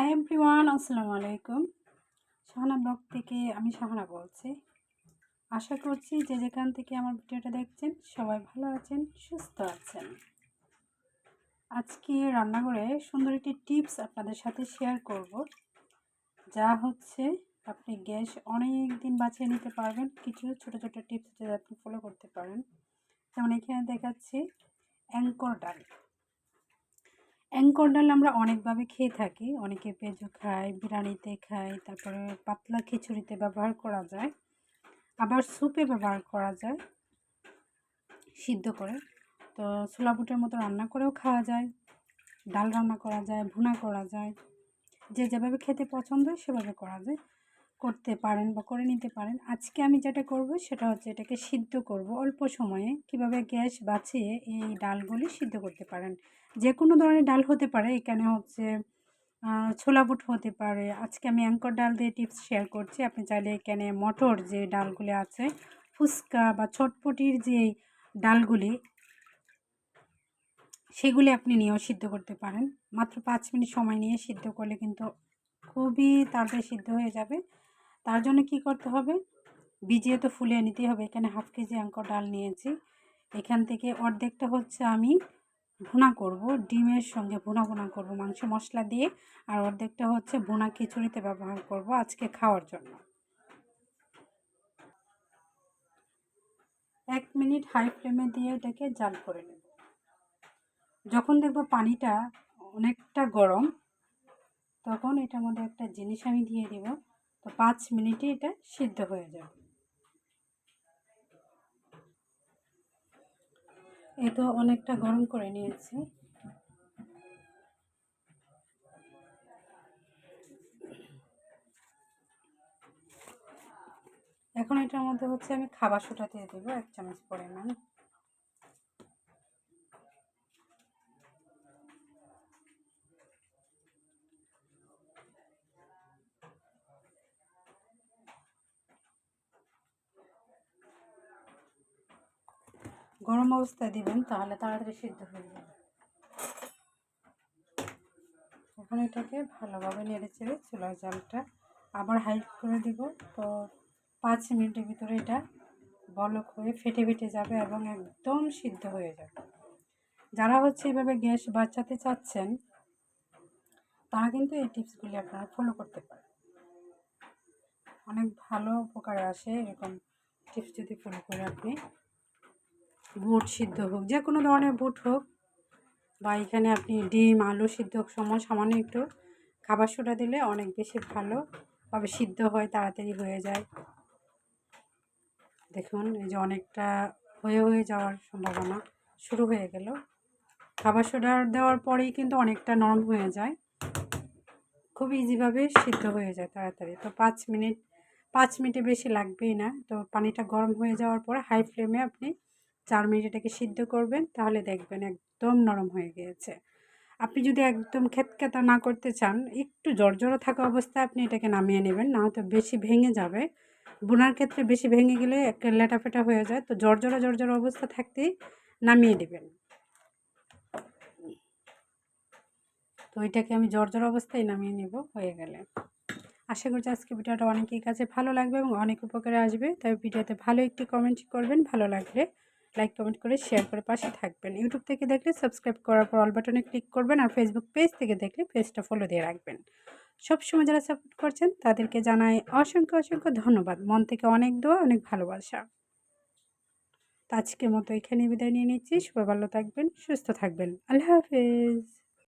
Hi everyone আসসালামু আলাইকুম। Shahana blog থেকে আমি শাহানা বলছি। আশা করছি যে যেখান থেকে আমার ভিডিওটা দেখছেন, সবাই ভালো আছেন, সুস্থ আছেন। আজকে রান্নাঘরে সুন্দর একটি টিপস আপনাদের সাথে শেয়ার করব, যা হচ্ছে আপনি গ্যাস অনেক দিন বাঁচিয়ে নিতে পারবেন। কিছু ছোট ছোট টিপস যদি আপনি ফলো করতে পারেন। যেমন এখানে দেখাচ্ছি অ্যাঙ্কর ডাল। অ্যাঙ্কর ডাল আমরা অনেকভাবে খেয়ে থাকি। অনেকে পেঁজো খায়, বিরিয়ানিতে খাই তারপরে পাতলা খিচুড়িতে ব্যবহার করা যায়। আবার স্যুপে ব্যবহার করা যায়, সিদ্ধ করে। তো ছোলা বুটের মতো রান্না করেও খাওয়া যায়, ডাল রান্না করা যায়, ভুনা করা যায়। যে যেভাবে খেতে পছন্দ সেভাবে করা যায়। করতে পারেন বা করে নিতে পারেন, আজকে আমি যেটা করব সেটা হচ্ছে এটাকে সিদ্ধ করব অল্প সময়ে। কীভাবে গ্যাস বাঁচিয়ে এই ডালগুলি সিদ্ধ করতে পারেন? যে কোনো ধরনের ডাল হতে পারে, এখানে হচ্ছে ছোলা বুট হতে পারে। আজকে আমি অ্যাঙ্কর ডাল দিয়ে টিপস শেয়ার করছি। আপনি চাইলে এখানে মটর যে ডালগুলি আছে, ফুচকা বা ছটপটির যে ডালগুলি, সেগুলি আপনি নিয়েও সিদ্ধ করতে পারেন। মাত্র পাঁচ মিনিট সময় নিয়ে সিদ্ধ করলে কিন্তু খুবই তাড়াতাড়ি সিদ্ধ হয়ে যাবে। তার জন্য কি করতে হবে? ভিজিয়ে তো ফুলিয়ে নিতেই হবে। এখানে হাফ কেজি অ্যাঙ্কর ডাল নিয়েছি। এখান থেকে অর্ধেকটা হচ্ছে আমি ভুনা করব, ডিমের সঙ্গে ভুনা ভুনা করব, মাংস মশলা দিয়ে। আর অর্ধেকটা হচ্ছে ভুনা খিচুড়িতে ব্যবহার করব আজকে খাওয়ার জন্য। এক মিনিট হাই ফ্লেমে দিয়ে এটাকে জাল করে নেব। যখন দেখব পানিটা অনেকটা গরম, তখন এটার মধ্যে একটা জিনিস আমি দিয়ে দেব। তো পাঁচ মিনিটে এটা সিদ্ধ হয়ে যাবে। এ তো অনেকটা গরম করে নিয়েছি। এখন এটার মধ্যে হচ্ছে আমি খাবার সোটা দিয়ে দেবো, এক চামচ পরিমাণ। গরম অবস্থায় দিবেন, তাহলে তাড়াতাড়ি সিদ্ধ হয়ে যাবে। এখন এটাকে ভালোভাবে নেড়ে চেড়ে চুলার জালটা আবার হাই করে দিব। তো পাঁচ মিনিটের ভিতরে এটা বলক হয়ে ফেটে ফেটে যাবে এবং একদম সিদ্ধ হয়ে যাবে। যারা হচ্ছে এভাবে গ্যাস বাঁচাতে চাচ্ছেন, তারা কিন্তু এই টিপসগুলি আপনারা ফলো করতে পারেন। অনেক ভালো উপকারে আসে এরকম টিপস যদি ফলো করে আপনি। বুট সিদ্ধ হোক, যে কোনো ধরনের বুট হোক, বা এখানে আপনি ডিম, আলু সিদ্ধ হোক, সময় সামান্য একটু খাবার সোডা দিলে অনেক বেশি ভালো ভালোভাবে সিদ্ধ হয়, তাড়াতাড়ি হয়ে যায়। দেখুন, এই যে অনেকটা হয়ে হয়ে যাওয়ার সম্ভাবনা শুরু হয়ে গেল। খাবার সোডা দেওয়ার পরেই কিন্তু অনেকটা নরম হয়ে যায়। খুব ইজিভাবে সিদ্ধ হয়ে যায় তাড়াতাড়ি। তো পাঁচ মিনিট, পাঁচ মিনিটে বেশি লাগবেই না। তো পানিটা গরম হয়ে যাওয়ার পরে হাই ফ্লেমে আপনি চার মিনিট এটাকে সিদ্ধ করবেন, তাহলে দেখবেন একদম নরম হয়ে গিয়েছে। আপনি যদি একদম খেতকেতা না করতে চান, একটু জর্জরো থাকা অবস্থায় আপনি এটাকে নামিয়ে নেবেন, না হয়তো বেশি ভেঙে যাবে। বোনার ক্ষেত্রে বেশি ভেঙে গেলে একটা লেটাফেটা হয়ে যায়, তো জর্জরো জর্জরো অবস্থা থাকতেই নামিয়ে দেবেন। তো এটাকে আমি জর্জর অবস্থায় নামিয়ে নেব, হয়ে গেলে। আশা করছি আজকে ভিডিওটা অনেকের কাছে ভালো লাগবে এবং অনেক উপকারে আসবে, তাই ভিডিওতে ভালো একটি কমেন্ট করবেন, ভালো লাগলে লাইক কমেন্ট করে শেয়ার করে পাশে থাকবেন। ইউটিউব থেকে দেখলে সাবস্ক্রাইব করার পর অল বাটনে ক্লিক করবেন আর ফেসবুক পেজ থেকে দেখলে পেজটা ফলো দিয়ে রাখবেন। সবসময় যারা সাপোর্ট করছেন, তাদেরকে জানাই অসংখ্য অসংখ্য ধন্যবাদ। মন থেকে অনেক দোয়া, অনেক ভালোবাসা। আজকের মতো এখানে বিদায় নিয়ে নিচ্ছি। সবাই ভালো থাকবেন, সুস্থ থাকবেন। আল্লাহ হাফেজ।